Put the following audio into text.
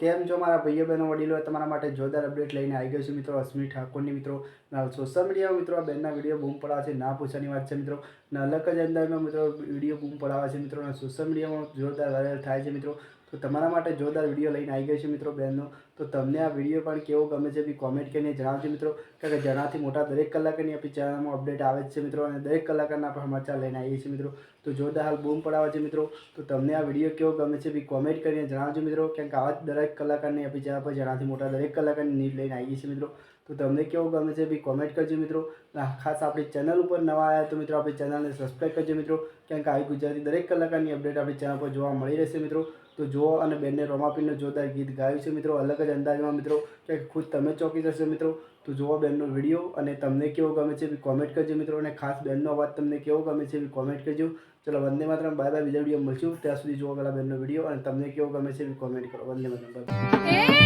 કેમ છો મારા ભાઈઓ બહેનો, વડીલો? તમારા માટે જોરદાર અપડેટ લઈને આવી ગયો છે મિત્રો. અશ્મી ઠાકોરની મિત્રો સોશિયલ મીડિયામાં મિત્રો, આ બેનના વીડિયો બૂમ પડાવે છે. ના પૂછવાની વાત છે મિત્રો. અલગ જ અંદાજમાં મિત્રો વીડિયો બૂમ પડાવે છે મિત્રો. સોશિયલ મીડિયામાં જોરદાર વાયરલ થાય છે મિત્રો. તો તમારા માટે જોરદાર વીડિયો લઈને આવી ગયો છે મિત્રો બહેનનો. તો તમને આ વીડિયો પણ કેવો ગમે છે બી કોમેન્ટ કરીને જણાવજો મિત્રો. કારણ કે જણાથી મોટા દરેક કલાકારની આપણી ચેનલમાં અપડેટ આવે છે મિત્રો અને દરેક કલાકારના આપણે સમાચાર લઈને આવીએ છીએ મિત્રો. તો જોરદાર હાલ બૂમ પડાવે છે મિત્રો. તો તમને આ વીડિયો કેવો ગમે છે બી કોમેન્ટ કરીને જણાવજો મિત્રો. કેમ કે આવા દરેક કલાકારની આપણી ચેનલ પર જણાથી મોટા દરેક કલાકારની નીડ લઈને આવીએ છીએ મિત્રો. તો તમને કેવું ગમે છે બી કોમેન્ટ કરજો મિત્રો. ખાસ આપણી ચેનલ ઉપર નવા આવ્યા તો મિત્રો આપણી ચેનલને સબસ્ક્રાઈબ કરજો મિત્રો. કેમ કે આવી ગુજરાતી દરેક કલાકારની અપડેટ આપણી ચેનલ પર જોવા મળી રહેશે મિત્રો. તો જુઓ અને બેનને રોમાપીનું જોરદાર ગીત ગાયું છે મિત્રો. અલગ જ અંદાજમાં મિત્રો કે ખુદ તમે ચોકી જશો મિત્રો. તો જુઓ બેનનો વીડિયો અને તમને કેવો ગમે છે બી કોમેન્ટ કરજો મિત્રો. અને ખાસ બેનનો અવાજ તમને કેવો ગમે છે બી કોમેન્ટ કરજો. ચલો, વંદે માત્ર બાય બાય. બીજા વીડિયો મળશું. ત્યાં સુધી જુઓ પેલા બેનનો વીડિયો અને તમને કેવો ગમે છે બી કોમેન્ટ કરો. વંદે એ